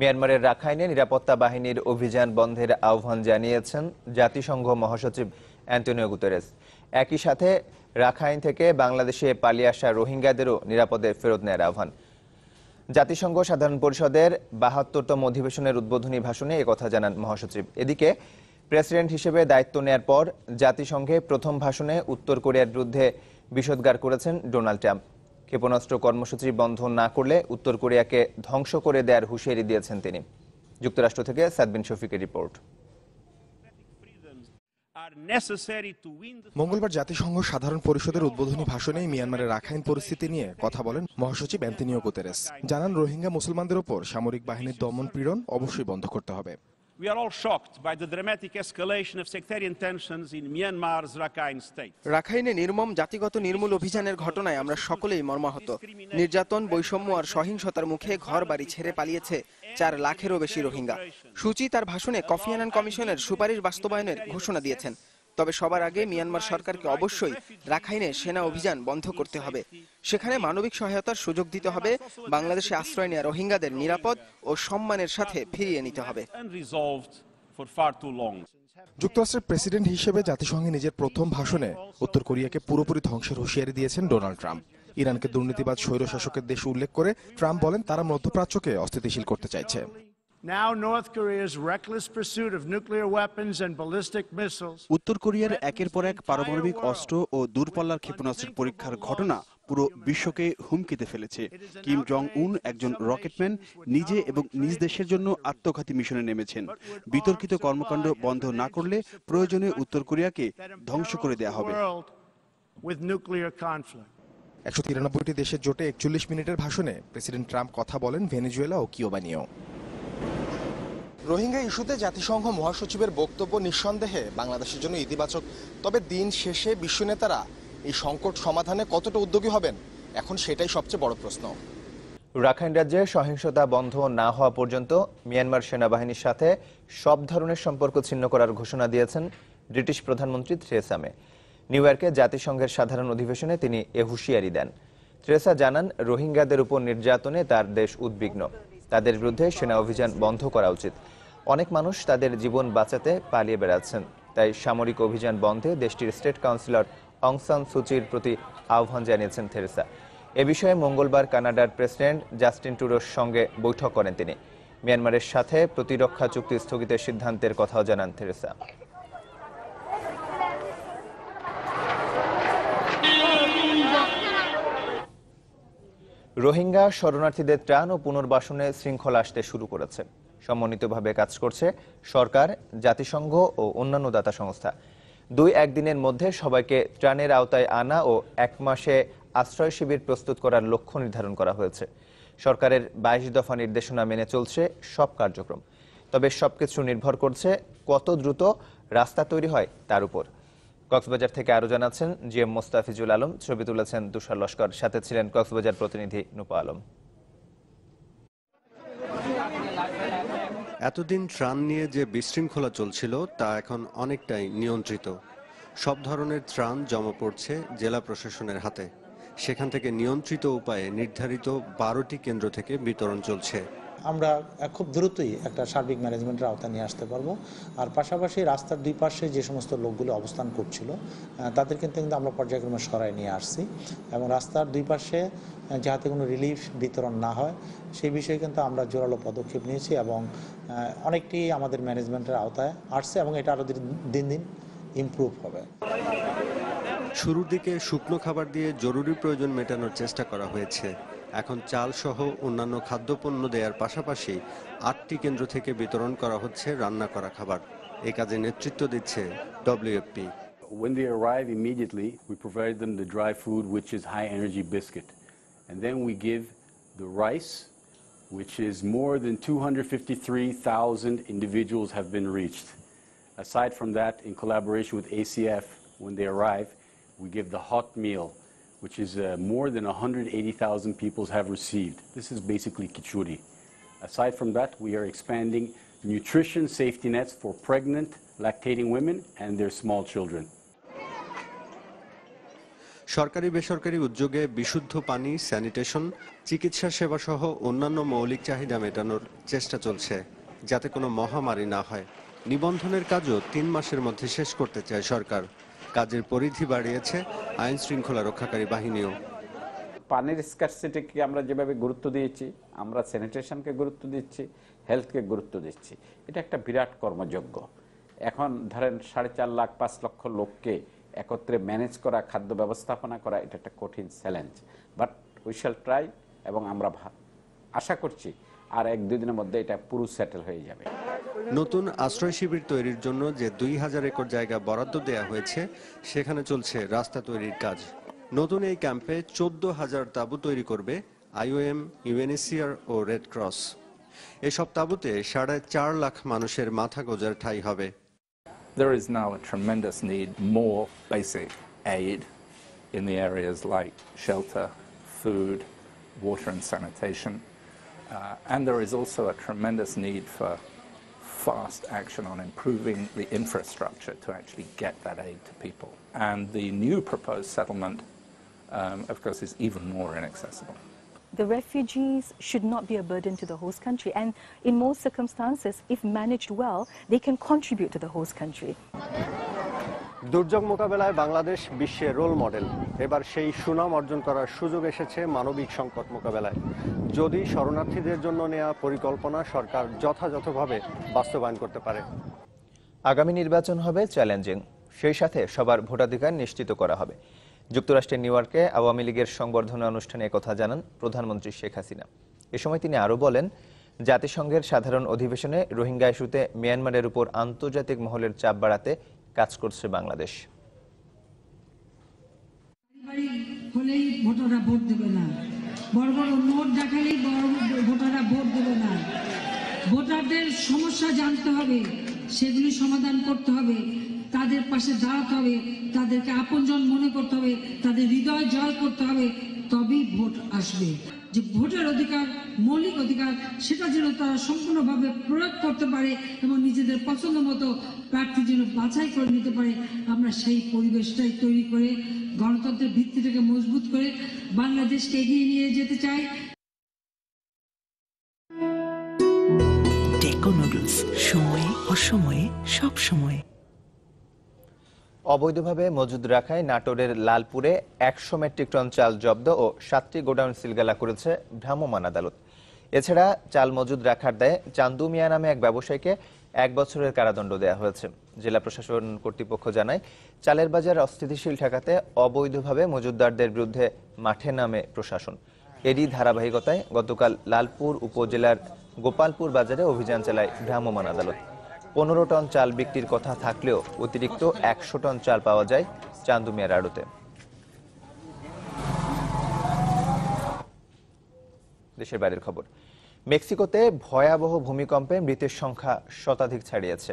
মিয়ানমারের রাখাইনে নিরাপত্তা বাহিনীর অভিযান বন্ধের আহ্বান জানিয়েছেন জাতিসংঘ মহাসচিব অ্যান্টনিও গুতেরেস। একই সাথে রাখাইন থেকে বাংলাদেশে পালিয়ে আসা রোহিঙ্গাদেরও নিরাপদে ফেরত নেয়ার আহ্বান। জাতিসংঘ সাধারণ পরিষদের বাহাত্তরতম অধিবেশনের উদ্বোধনী ভাষণে একথা জানান মহাসচিব। এদিকে প্রেসিডেন্ট হিসেবে দায়িত্ব নেয়ার পর জাতিসংঘে প্রথম ভাষণে উত্তর কোরিয়ার বিরুদ্ধে বিষোদ্গার করেছেন ডোনাল্ড ট্রাম্প। ক্ষেপণাস্ত্র কর্মসূচি বন্ধ না করলে উত্তর কোরিয়াকে ধ্বংস করে দেওয়ার হুঁশিয়ারি দিয়েছেন তিনি। যুক্তরাষ্ট্র থেকে সাদবিন শফিকের রিপোর্ট। মঙ্গলবার জাতিসংঘ সাধারণ পরিষদের উদ্বোধনী ভাষণে মিয়ানমারের রাখাইন পরিস্থিতি নিয়ে কথা বলেন মহাসচিব অ্যান্টনিও গুতেরেস। জানান রোহিঙ্গা মুসলমানদের ওপর সামরিক বাহিনীর দমন পীড়ন অবশ্যই বন্ধ করতে হবে। We are all shocked by the dramatic escalation of sectarian tensions in Myanmar's Rakhine state. রাখাইনে নির্মম জাতিগত নির্মূল অভিযানের ঘটনায় আমরা সকলেই মর্মাহত। নির্যাতন, বৈষম্য আর সহিংসতার মুখে ঘর বাড়ি ছেড়ে পালিয়েছে চার লাখেরও বেশি রোহিঙ্গা। সূচি তার ভাষণে কফি আনান কমিশনের সুপারিশ বাস্তবায়নের ঘোষণা দিয়েছেন। তবে সবার আগে মিয়ানমার সরকারকে অবশ্যই রাখাইনে সেনা অভিযান বন্ধ করতে হবে। সেখানে মানবিক সহায়তার সুযোগ দিতে হবে, বাংলাদেশে আশ্রয় নেওয়া রোহিঙ্গাদের নিরাপদ ও সম্মানের সাথে ফিরিয়ে নিতে হবে. যুক্তরাষ্ট্রের প্রেসিডেন্ট হিসেবে জাতিসংঘে নিজের প্রথম ভাষণে উত্তর কোরিয়াকে পুরোপুরি ধ্বংসের হুঁশিয়ারি দিয়েছেন ডোনাল্ড ট্রাম্প। ইরানকে দুর্নীতিবাদ স্বৈরশাসকের দেশ উল্লেখ করে ট্রাম্প বলেন তারা মধ্যপ্রাচ্যকে অস্থিতিশীল করতে চাইছে। Now, North Korea's reckless pursuit of nuclear weapons and ballistic missiles উত্তর কোরিয়ার একের পর এক পারমাণবিক অস্ত্র ও দূরপাল্লার ক্ষেপণাস্ত্রের পরীক্ষার ঘটনা পুরো বিশ্বকে হুমকিতে ফেলেছে। কিম জং উন একজন রকেটম্যান নিজে এবং নিজ দেশের জন্য আত্মঘাতী মিশনে নেমেছেন। বিতর্কিত কর্মকাণ্ড বন্ধ না করলে প্রয়োজনে উত্তর কোরিয়াকে ধ্বংস করে দেয়া হবে। world with nuclear conflict. একশো তিরানব্বইটি দেশের জোটে একচল্লিশ মিনিটের ভাষণে প্রেসিডেন্ট ট্রাম্প কথা বলেন ভেনেজুয়েলা ও কিওবা নিয়েও রোহিঙ্গা ইস্যুতে জাতিসংঘ মহাসচিবের বক্তব্য নিঃসন্দেহে বাংলাদেশের জন্য ইতিবাচক। তবে দিন শেষে বিশ্ব নেতারা এই সংকট সমাধানে কতটা উদ্যোগী হবেন, এখন সেটাই সবচেয়ে বড় প্রশ্ন। রাখাইন রাজ্যে সহিংসতা বন্ধ না হওয়া পর্যন্ত মিয়ানমার সেনাবাহিনীর সাথে সব ধরনের সম্পর্ক ছিন্ন করার ঘোষণা দিয়েছেন ব্রিটিশ প্রধানমন্ত্রী থ্রেসা মে। নিউ ইয়র্কে জাতিসংঘের সাধারণ অধিবেশনে তিনি এ হুঁশিয়ারি দেন। থ্রেসা জানান, রোহিঙ্গাদের উপর নির্যাতনে তার দেশ উদ্বিগ্ন। তাদের বিরুদ্ধে সেনা অভিযান বন্ধ করা উচিত। অনেক মানুষ তাদের জীবন বাঁচাতে পালিয়ে বেড়াচ্ছেন। তাই সামরিক অভিযান বন্ধে দেশটির স্টেট কাউন্সিলর অংসান সুচির প্রতি আহ্বান জানিয়েছেন থেরেসা। এ বিষয়ে মঙ্গলবার কানাডার প্রেসিডেন্ট জাস্টিন টুরোর সঙ্গে বৈঠক করেন তিনি। মিয়ানমারের সাথে প্রতিরক্ষা চুক্তি স্থগিতের সিদ্ধান্তের কথাও জানান থেরেসা। রোহিঙ্গা শরণার্থীদের ত্রাণ ও পুনর্বাসনে শৃঙ্খলা আসতে শুরু করেছে। সমন্বিতভাবে কাজ করছে সরকার, জাতিসংঘ ও অন্যান্য দাতা সংস্থা। দুই একদিনের মধ্যে সবাইকে ত্রাণের আওতায় আনা ও এক মাসে আশ্রয় শিবির প্রস্তুত করার লক্ষ্য নির্ধারণ করা হয়েছে। সরকারের বাইশ দফা নির্দেশনা মেনে চলছে সব কার্যক্রম। তবে সবকিছু নির্ভর করছে কত দ্রুত রাস্তা তৈরি হয় তার উপর। কক্সবাজার থেকে আরও জানাচ্ছেন জি এম মোস্তাফিজুল আলম। ছবি তুলেছেন তুষার লস্কর। সাথে ছিলেন কক্সবাজার প্রতিনিধি নুপা আলম। এতদিন ত্রাণ নিয়ে যে বিশৃঙ্খলা চলছিল, তা এখন অনেকটাই নিয়ন্ত্রিত। সব ধরনের ত্রাণ জমা পড়ছে জেলা প্রশাসনের হাতে। সেখান থেকে নিয়ন্ত্রিত উপায়ে নির্ধারিত বারোটি কেন্দ্র থেকে বিতরণ চলছে। আমরা খুব দ্রুতই একটা সার্বিক ম্যানেজমেন্টের আওতা নিয়ে আসতে পারব। আর পাশাপাশি রাস্তার দুই পাশে যে সমস্ত লোকগুলো অবস্থান করছিল তাদের কিন্তু কিন্তু আমরা পর্যায়ক্রমে সরাই নিয়ে আসছি। এবং রাস্তার দুই পাশে যাতে কোনো রিলিফ বিতরণ না হয়, সেই বিষয়ে কিন্তু আমরা জোরালো পদক্ষেপ নিয়েছি এবং অনেকটি আমাদের ম্যানেজমেন্টের আওতায় আসছে এবং এটা আরও দিন দিন ইমপ্রুভ হবে। শুরুর দিকে শুকনো খাবার দিয়ে জরুরি প্রয়োজন মেটানোর চেষ্টা করা হয়েছে। এখন চাল সহ অন্যান্য খাদ্যপণ্য দেওয়ার পাশাপাশি আটটি কেন্দ্র থেকে বিতরণ করা হচ্ছে রান্না করা খাবার এ কাজে নেতৃত্ব দিচ্ছে WFP When they arrive immediately, we provide them the dry food, which is high energy biscuit. And then we give the rice, which is more than 253,000 individuals have been reached. Aside from that, in collaboration with ACF, when they arrive, we give the hot meal, which is uh, more than 180,000 people have received. This is basically kichuri. Aside from that, we are expanding nutrition safety nets for pregnant, lactating women and their small children. সরকারি বেসরকারি উদ্যোগে বিশুদ্ধ পানি sanitation চিকিৎসা সেবা সহ অন্যান্য মৌলিক চাহিদা মেটানোর চেষ্টা চলছে যাতে কোনো মহামারী না হয় নিবন্ধনের কাজও তিন মাসের মধ্যে শেষ করতে চায় সরকার কাজের পরিধি বাড়িয়েছে আইন শৃঙ্খলা রক্ষাকারী বাহিনীও। পানির স্কারসিটিকে আমরা যেভাবে গুরুত্ব দিয়েছি, আমরা স্যানিটেশনকে গুরুত্ব দিচ্ছি হেলথকে গুরুত্ব দিচ্ছি, এটা একটা বিরাট কর্মযোগ্য এখন ধরেন সাড়ে চার লাখ, পাঁচ লক্ষ লোককে একত্রে ম্যানেজ করা, খাদ্য ব্যবস্থাপনা করা, এটা একটা কঠিন challenge but we shall try এবং আমরা আশা করছি আর এক দুই দিনের মধ্যে এটা পুরো সেটেল হয়ে যাবে। নতুন আশ্রয় শিবির তৈরির জন্য যে দুই হাজার একর জায়গা বরাদ্দ দেয়া হয়েছে সেখানে চলছে রাস্তা তৈরির কাজ। নতুন এই ক্যাম্পে চোদ্দ হাজার তাঁবু তৈরি করবে আইওএম ইউএনএসিআর ও রেড ক্রস। এসব তাঁবুতে সাড়ে চার লাখ মানুষের মাথা গোজার ঠাঁই হবে। There is now a tremendous need more basic aid in the areas like shelter, food, water and sanitation. Uh, and there is also a tremendous need for fast action on improving the infrastructure to actually get that aid to people. And the new proposed settlement, um, of course, is even more inaccessible. The refugees should not be a burden to the host country, and in most circumstances, if managed well, they can contribute to the host country. দুর্যোগ মোকাবেলায় বাংলাদেশ বিশ্বের role model. এবার সেই সুনাম অর্জন করার সুযোগ এসেছে মানবিক সংকট মোকাবেলায়। যদি শরণার্থীদের জন্য নেওয়া পরিকল্পনা সরকার যথাযথভাবে বাস্তবায়ন করতে পারে। আগামী নির্বাচন হবে চ্যালেঞ্জিং। সেই সাথে সবার ভোটাধিকার নিশ্চিত করা হবে। যুক্তরাষ্ট্রের নিউ ইয়র্কে আওয়ামী লীগের সংবর্ধনা অনুষ্ঠানে কথা জানান প্রধানমন্ত্রী শেখ হাসিনা। এ সময় তিনি আরও বলেন, জাতিসংঘের সাধারণ অধিবেশনে রোহিঙ্গা ইস্যুতে মিয়ানমারের উপর আন্তর্জাতিক মহলের চাপ বাড়াতে কাজ করছে বাংলাদেশ। ভোট ভোট দেবে না। ভোটারদের সমস্যা জানতে হবে, সেগুলি সমাধান করতে হবে, তাদের পাশে দাঁড়াতে হবে, তাদেরকে আপনজন মনে করতে হবে, তাদের হৃদয় জয় করতে হবে তবেই ভোট আসবে। যে ভোটের অধিকার, মৌলিক অধিকার, সেটা যেন তারা সম্পূর্ণভাবে প্রয়োগ করতে পারে এবং নিজেদের পছন্দ মতো প্রার্থী যেন বাছাই করে নিতে পারে, আমরা সেই পরিবেশটাই তৈরি করে, গণতন্ত্রের ভিত্তিটাকে মজবুত করে বাংলাদেশকে এগিয়ে নিয়ে যেতে চাই। সময়ে, অসময়ে সব সময় অবৈধভাবে মজুদ রাখায় নাটোরের লালপুরে একশো মেট্রিক টন চাল জব্দ ও সাতটি গোডাউন সিলগালা করেছে ভ্রাম্যমাণ আদালত। এছাড়া চাল মজুদ রাখার দায়ে চান্দু মিয়া নামে এক ব্যবসায়ীকে এক বছরের কারাদণ্ড দেওয়া হয়েছে। জেলা প্রশাসন কর্তৃপক্ষ জানায়, চালের বাজার অস্থিতিশীল ঠেকাতে অবৈধভাবে মজুদদারদের বিরুদ্ধে মাঠে নামে প্রশাসন। এরই ধারাবাহিকতায় গতকাল লালপুর উপজেলার গোপালপুর বাজারে অভিযান চালায় ভ্রাম্যমাণ আদালত। পনেরো টন চাল বিক্রির কথা থাকলেও অতিরিক্ত একশো টন চাল পাওয়া যায় চান্দুমিয়ার আড়তে। দেশের বাইরের খবর। মেক্সিকোতে ভয়াবহ ভূমিকম্পে মৃতের সংখ্যা শতাধিক ছাড়িয়েছে।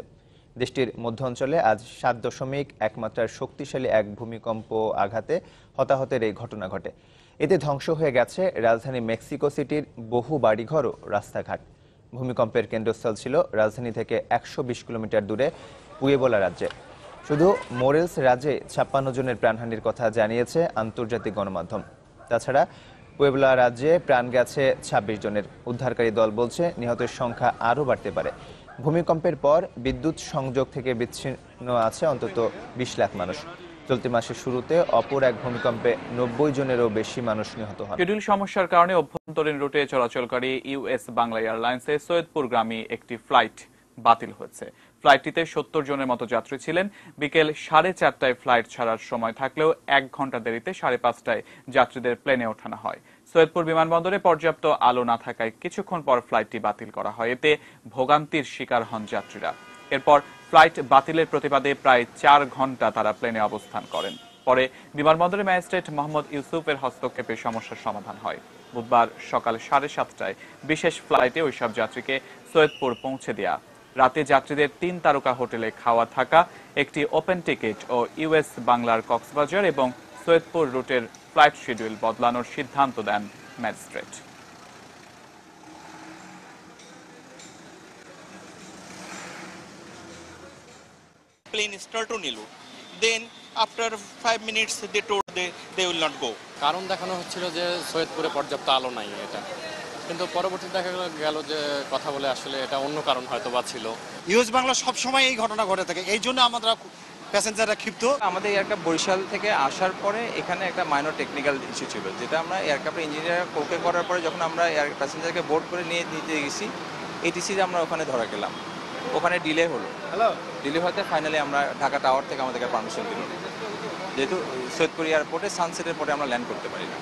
দেশটির মধ্য অঞ্চলে আজ সাত দশমিক এক মাত্রার শক্তিশালী এক ভূমিকম্প আঘাতে হতাহতের এই ঘটনা ঘটে। এতে ধ্বংস হয়ে গেছে রাজধানী মেক্সিকো সিটির বহু বাড়িঘর ও রাস্তাঘাট। ভূমিকম্পের কেন্দ্রস্থল ছিল রাজধানী থেকে একশো বিশ কিলোমিটার দূরে পুয়েবোলা রাজ্যে। শুধু মোরেলস রাজ্যে ছাপ্পান্ন জনের প্রাণহানির কথা জানিয়েছে আন্তর্জাতিক গণমাধ্যম। তাছাড়া পুয়েবলা রাজ্যে প্রাণ গেছে ছাব্বিশ জনের। উদ্ধারকারী দল বলছে নিহতের সংখ্যা আরও বাড়তে পারে। ভূমিকম্পের পর বিদ্যুৎ সংযোগ থেকে বিচ্ছিন্ন আছে অন্তত বিশ লাখ মানুষ। চলতি মাসের শুরুতে অপর এক ভূমিকম্পে নব্বই জনেরও বেশি মানুষ নিহত হন। শিডিউল সমস্যার কারণে অভ্যন্তরীণ রুটে চলাচলকারী ইউএস বাংলা এয়ারলাইন্সের সৈয়দপুরগামী একটি ফ্লাইট বাতিল হয়েছে। ফ্লাইটটিতে সত্তর জনের মতো যাত্রী ছিলেন। বিকেল সাড়ে চারটায় ফ্লাইট ছাড়ার সময় থাকলেও এক ঘণ্টা দেরিতে সাড়ে পাঁচটায় যাত্রীদের প্লেনে ওঠানো হয়। সৈয়দপুর বিমানবন্দরে পর্যাপ্ত আলো না থাকায় কিছুক্ষণ পর ফ্লাইটটি বাতিল করা হয়। এতে ভোগান্তির শিকার হন যাত্রীরা। এরপর ফ্লাইট বাতিলের প্রতিবাদে প্রায় চার ঘণ্টা তারা প্লেনে অবস্থান করেন। পরে বিমানবন্দরের ম্যাজিস্ট্রেট মোহাম্মদ ইউসুফের হস্তক্ষেপে সমস্যার সমাধান হয়। বুধবার সকাল সাড়ে সাতটায় বিশেষ ফ্লাইটে ওইসব যাত্রীকে সৈয়দপুর পৌঁছে দেয়া। রাতে যাত্রীদের তিন তারকা হোটেলে খাওয়া থাকা, একটি ওপেন টিকিট ও ইউএস বাংলার কক্সবাজার এবং সৈয়দপুর রুটের ফ্লাইট শিডিউল বদলানোর সিদ্ধান্ত দেন magistrate. Plane start to Nilu. Then after five minutes they told they, they will not go. কারণ দেখানো হচ্ছিল যে সৈয়দপুরে পর্যাপ্ত আলো নাই এটা। কিন্তু পরবর্তীতে দেখা গেল যে কথা বলে আসলে এটা অন্য কারণ হয়তো বা ছিল। ইউএস বাংলা সবসময় এই ঘটনা ঘটে থাকে। এই জন্য আমরা প্যাসেঞ্জাররা ক্ষিপ্ত। আমাদের এয়ারক্রাফট বরিশাল থেকে আসার পরে এখানে একটা মাইনর টেকনিক্যাল ইস্যু ছিল যেটা আমরা এয়ারক্রাফট ইঞ্জিনিয়ার ওকে করার পরে যখন আমরা এয়ার প্যাসেঞ্জারকে বোর্ড করে নিয়ে নিতে গেছি এটিসি আমরা ওখানে ধরা গেলাম। ওখানে ডিলে হলো। ডিলে হতে ফাইনালি আমরা ঢাকা টাওয়ার থেকে আমাদেরকে পারমিশন দিল। যেহেতু সৈয়দপুর এয়ারপোর্টে সানসেটের পরে আমরা ল্যান্ড করতে পারি না।